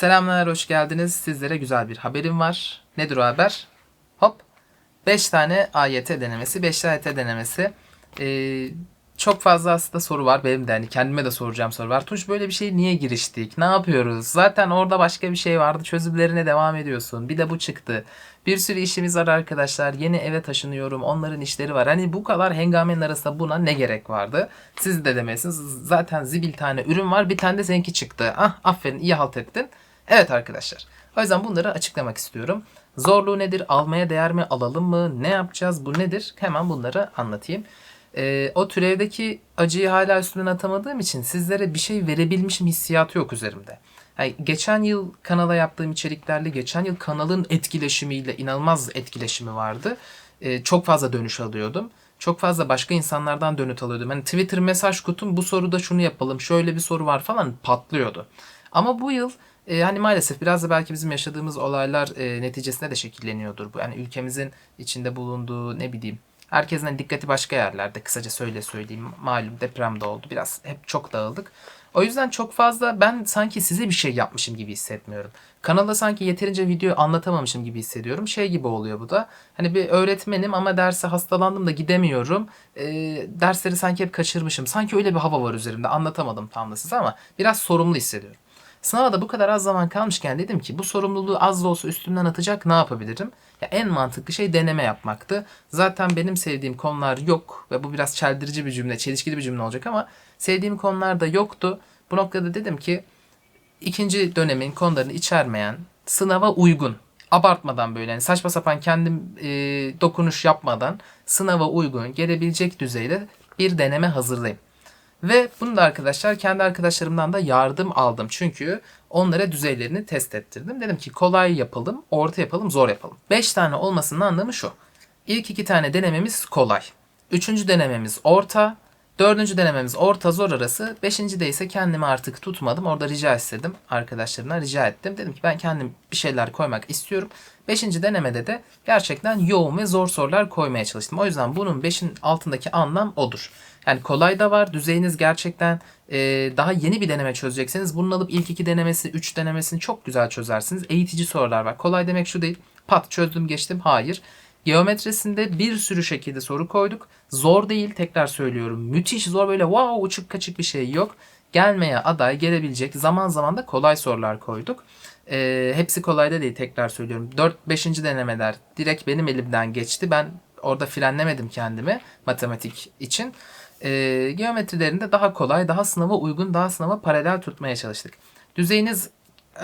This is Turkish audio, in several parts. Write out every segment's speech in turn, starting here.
Selamlar, hoş geldiniz. Sizlere güzel bir haberim var. Nedir o haber? Hop. 5 tane AYT denemesi, 5 AYT denemesi. Ee, çok fazla aslında soru var. Benim de hani kendime de soracağım soru var. Tunç böyle bir şey niye giriştik? Ne yapıyoruz? Zaten orada başka bir şey vardı. Çözümlerine devam ediyorsun. Bir de bu çıktı. Bir sürü işimiz var arkadaşlar. Yeni eve taşınıyorum. Onların işleri var. Hani bu kadar hengamenin arasında buna ne gerek vardı? Siz de demesiniz. Zaten zibil tane ürün var. Bir tane de seninki çıktı. Ah aferin iyi halt ettin. Evet arkadaşlar. O yüzden bunları açıklamak istiyorum. Zorluğu nedir? Almaya değer mi? Alalım mı? Ne yapacağız? Bu nedir? Hemen bunları anlatayım. Ee, o türevdeki acıyı hala üstünden atamadığım için sizlere bir şey verebilmişim hissiyatı yok üzerimde. Yani geçen yıl kanala yaptığım içeriklerle geçen yıl kanalın etkileşimiyle inanılmaz etkileşimi vardı. Ee, çok fazla dönüş alıyordum. Çok fazla başka insanlardan dönüt alıyordum. Hani Twitter mesaj kutum bu soruda şunu yapalım, şöyle bir soru var falan patlıyordu. Ama bu yıl e, hani maalesef biraz da belki bizim yaşadığımız olaylar e, neticesinde de şekilleniyordur bu. Yani ülkemizin içinde bulunduğu ne bileyim herkesin hani dikkati başka yerlerde kısaca söyle söyleyeyim. Malum deprem de oldu. Biraz hep çok dağıldık. O yüzden çok fazla ben sanki size bir şey yapmışım gibi hissetmiyorum. Kanalda sanki yeterince video anlatamamışım gibi hissediyorum. Şey gibi oluyor bu da. Hani bir öğretmenim ama derse hastalandım da gidemiyorum. E, dersleri sanki hep kaçırmışım. Sanki öyle bir hava var üzerimde. Anlatamadım tam da size ama biraz sorumlu hissediyorum. Sınava da bu kadar az zaman kalmışken dedim ki bu sorumluluğu az da olsa üstümden atacak ne yapabilirim? Ya en mantıklı şey deneme yapmaktı. Zaten benim sevdiğim konular yok ve bu biraz çeldirici bir cümle, çelişkili bir cümle olacak ama sevdiğim konular da yoktu. Bu noktada dedim ki ikinci dönemin konularını içermeyen, sınava uygun, abartmadan böyle yani saçma sapan kendim e, dokunuş yapmadan sınava uygun gelebilecek düzeyde bir deneme hazırlayayım. Ve bunu da arkadaşlar kendi arkadaşlarımdan da yardım aldım. Çünkü onlara düzeylerini test ettirdim. Dedim ki kolay yapalım, orta yapalım, zor yapalım. 5 tane olmasının anlamı şu. İlk iki tane denememiz kolay. Üçüncü denememiz orta. Dördüncü denememiz orta zor arası. Beşinci de ise kendimi artık tutmadım. Orada rica istedim. Arkadaşlarımdan rica ettim. Dedim ki ben kendim bir şeyler koymak istiyorum. Beşinci denemede de gerçekten yoğun ve zor sorular koymaya çalıştım. O yüzden bunun beşin altındaki anlam odur. Yani kolay da var. Düzeyiniz gerçekten e, daha yeni bir deneme çözecekseniz bunun alıp ilk iki denemesi, üç denemesini çok güzel çözersiniz. Eğitici sorular var. Kolay demek şu değil. Pat çözdüm geçtim. Hayır. Geometrisinde bir sürü şekilde soru koyduk. Zor değil tekrar söylüyorum. Müthiş zor böyle wow uçuk kaçık bir şey yok. Gelmeye aday gelebilecek zaman zaman da kolay sorular koyduk. Ee, hepsi kolay da değil tekrar söylüyorum. 4-5. denemeler direkt benim elimden geçti. Ben orada frenlemedim kendimi matematik için. Ee, geometrilerinde daha kolay, daha sınava uygun, daha sınava paralel tutmaya çalıştık. Düzeyiniz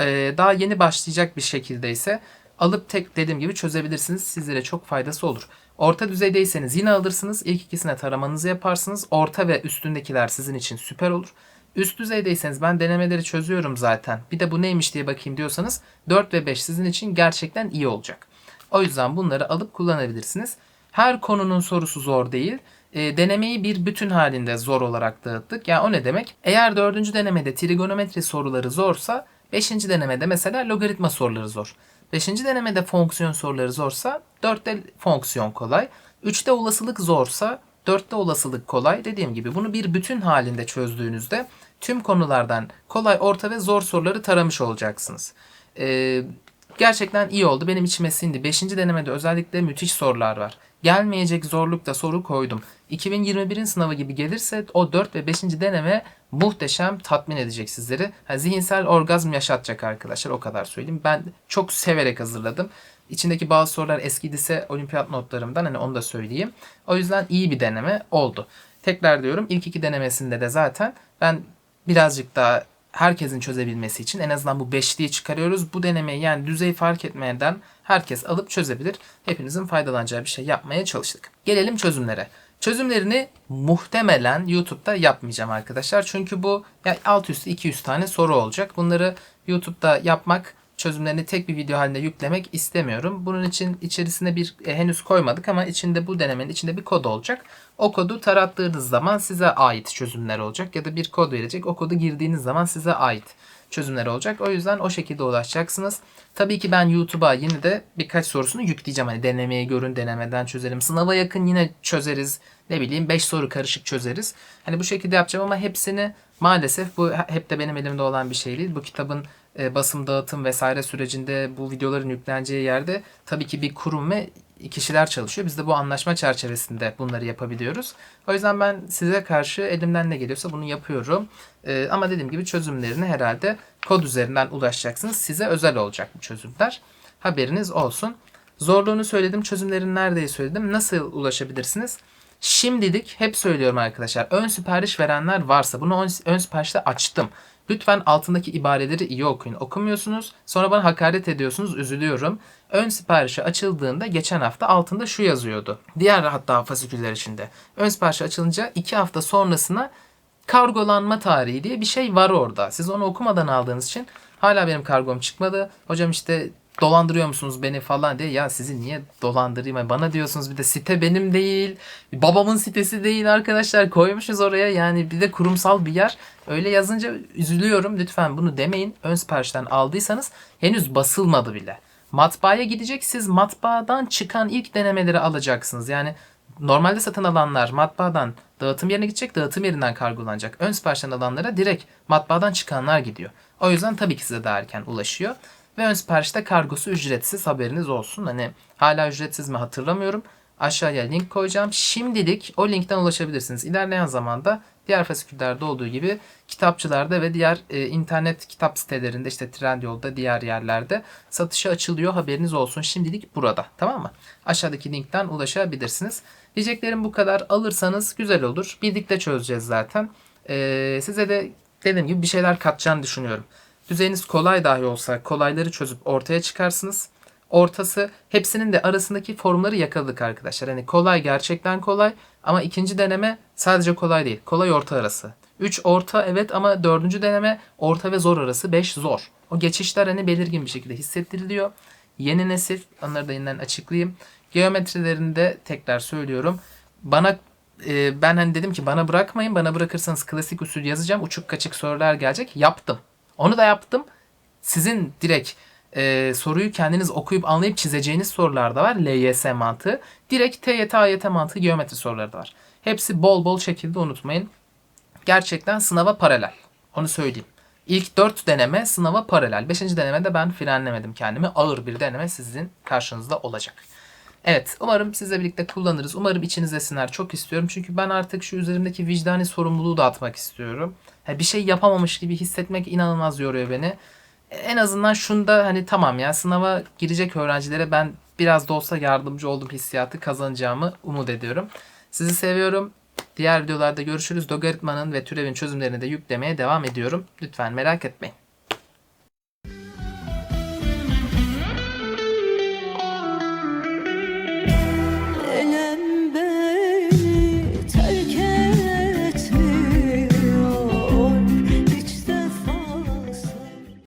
e, daha yeni başlayacak bir şekilde ise alıp tek dediğim gibi çözebilirsiniz. Sizlere çok faydası olur. Orta düzeydeyseniz yine alırsınız. İlk ikisine taramanızı yaparsınız. Orta ve üstündekiler sizin için süper olur. Üst düzeydeyseniz ben denemeleri çözüyorum zaten. Bir de bu neymiş diye bakayım diyorsanız 4 ve 5 sizin için gerçekten iyi olacak. O yüzden bunları alıp kullanabilirsiniz. Her konunun sorusu zor değil. E, denemeyi bir bütün halinde zor olarak dağıttık. Yani o ne demek? Eğer dördüncü denemede trigonometri soruları zorsa beşinci denemede mesela logaritma soruları zor. Beşinci denemede fonksiyon soruları zorsa dörtte fonksiyon kolay. Üçte olasılık zorsa dörtte olasılık kolay. Dediğim gibi bunu bir bütün halinde çözdüğünüzde tüm konulardan kolay, orta ve zor soruları taramış olacaksınız. Ee, gerçekten iyi oldu. Benim içime sindi. Beşinci denemede özellikle müthiş sorular var. Gelmeyecek zorlukta soru koydum. 2021'in sınavı gibi gelirse o 4 ve 5. deneme muhteşem tatmin edecek sizleri. Yani zihinsel orgazm yaşatacak arkadaşlar o kadar söyleyeyim. Ben çok severek hazırladım. İçindeki bazı sorular eskidiyse olimpiyat notlarımdan hani onu da söyleyeyim. O yüzden iyi bir deneme oldu. Tekrar diyorum ilk iki denemesinde de zaten ben birazcık daha herkesin çözebilmesi için en azından bu beşliği çıkarıyoruz. Bu denemeyi yani düzey fark etmeden herkes alıp çözebilir. Hepinizin faydalanacağı bir şey yapmaya çalıştık. Gelelim çözümlere. Çözümlerini muhtemelen YouTube'da yapmayacağım arkadaşlar. Çünkü bu yani alt üstü 200 tane soru olacak. Bunları YouTube'da yapmak çözümlerini tek bir video halinde yüklemek istemiyorum. Bunun için içerisine bir e, henüz koymadık ama içinde bu denemenin içinde bir kod olacak. O kodu tarattığınız zaman size ait çözümler olacak ya da bir kod verecek. O kodu girdiğiniz zaman size ait çözümler olacak. O yüzden o şekilde ulaşacaksınız. Tabii ki ben YouTube'a yine de birkaç sorusunu yükleyeceğim. Hani denemeyi görün, denemeden çözelim. Sınava yakın yine çözeriz. Ne bileyim 5 soru karışık çözeriz. Hani bu şekilde yapacağım ama hepsini maalesef bu hep de benim elimde olan bir şey değil. Bu kitabın e, basım dağıtım vesaire sürecinde bu videoların yükleneceği yerde tabii ki bir kurum ve kişiler çalışıyor. Biz de bu anlaşma çerçevesinde bunları yapabiliyoruz. O yüzden ben size karşı elimden ne geliyorsa bunu yapıyorum. E, ama dediğim gibi çözümlerini herhalde kod üzerinden ulaşacaksınız. Size özel olacak bu çözümler. Haberiniz olsun. Zorluğunu söyledim, çözümlerini neredeyi söyledim. Nasıl ulaşabilirsiniz? Şimdilik hep söylüyorum arkadaşlar. Ön sipariş verenler varsa bunu ön, ön siparişte açtım. Lütfen altındaki ibareleri iyi okuyun. Okumuyorsunuz. Sonra bana hakaret ediyorsunuz. Üzülüyorum. Ön siparişi açıldığında geçen hafta altında şu yazıyordu. Diğer hatta fasiküller içinde. Ön siparişi açılınca 2 hafta sonrasına kargolanma tarihi diye bir şey var orada. Siz onu okumadan aldığınız için hala benim kargom çıkmadı. Hocam işte dolandırıyor musunuz beni falan diye. Ya sizi niye dolandırayım? Yani Bana diyorsunuz bir de site benim değil. Babamın sitesi değil arkadaşlar. Koymuşuz oraya. Yani bir de kurumsal bir yer. Öyle yazınca üzülüyorum. Lütfen bunu demeyin. Ön siparişten aldıysanız henüz basılmadı bile. Matbaaya gidecek. Siz matbaadan çıkan ilk denemeleri alacaksınız. Yani normalde satın alanlar matbaadan dağıtım yerine gidecek. Dağıtım yerinden kargolanacak. Ön siparişten alanlara direkt matbaadan çıkanlar gidiyor. O yüzden tabii ki size daha erken ulaşıyor. Ve ön siparişte kargosu ücretsiz haberiniz olsun. Hani hala ücretsiz mi hatırlamıyorum. Aşağıya link koyacağım. Şimdilik o linkten ulaşabilirsiniz. İlerleyen zamanda diğer fasiküllerde olduğu gibi kitapçılarda ve diğer e, internet kitap sitelerinde işte Trendyol'da diğer yerlerde satışa açılıyor. Haberiniz olsun. Şimdilik burada. Tamam mı? Aşağıdaki linkten ulaşabilirsiniz. Diyeceklerim bu kadar. Alırsanız güzel olur. Birlikte çözeceğiz zaten. E, size de dediğim gibi bir şeyler katacağını düşünüyorum. Düzeyiniz kolay dahi olsa kolayları çözüp ortaya çıkarsınız. Ortası hepsinin de arasındaki formları yakaladık arkadaşlar. Hani kolay gerçekten kolay ama ikinci deneme sadece kolay değil. Kolay orta arası. 3 orta evet ama dördüncü deneme orta ve zor arası 5 zor. O geçişler hani belirgin bir şekilde hissettiriliyor. Yeni nesil onları da yeniden açıklayayım. Geometrilerinde tekrar söylüyorum. Bana e, ben hani dedim ki bana bırakmayın. Bana bırakırsanız klasik usul yazacağım. Uçuk kaçık sorular gelecek. Yaptım. Onu da yaptım. Sizin direkt e, soruyu kendiniz okuyup anlayıp çizeceğiniz sorular da var. LYS mantığı. Direkt TYT, AYT mantığı geometri soruları da var. Hepsi bol bol şekilde unutmayın. Gerçekten sınava paralel. Onu söyleyeyim. İlk 4 deneme sınava paralel. 5. denemede ben frenlemedim kendimi. Ağır bir deneme sizin karşınızda olacak. Evet umarım sizle birlikte kullanırız. Umarım içinize siner. Çok istiyorum. Çünkü ben artık şu üzerimdeki vicdani sorumluluğu da atmak istiyorum. Bir şey yapamamış gibi hissetmek inanılmaz yoruyor beni. En azından şunda hani tamam ya sınava girecek öğrencilere ben biraz da olsa yardımcı oldum hissiyatı kazanacağımı umut ediyorum. Sizi seviyorum. Diğer videolarda görüşürüz. Logaritmanın ve türevin çözümlerini de yüklemeye devam ediyorum. Lütfen merak etmeyin.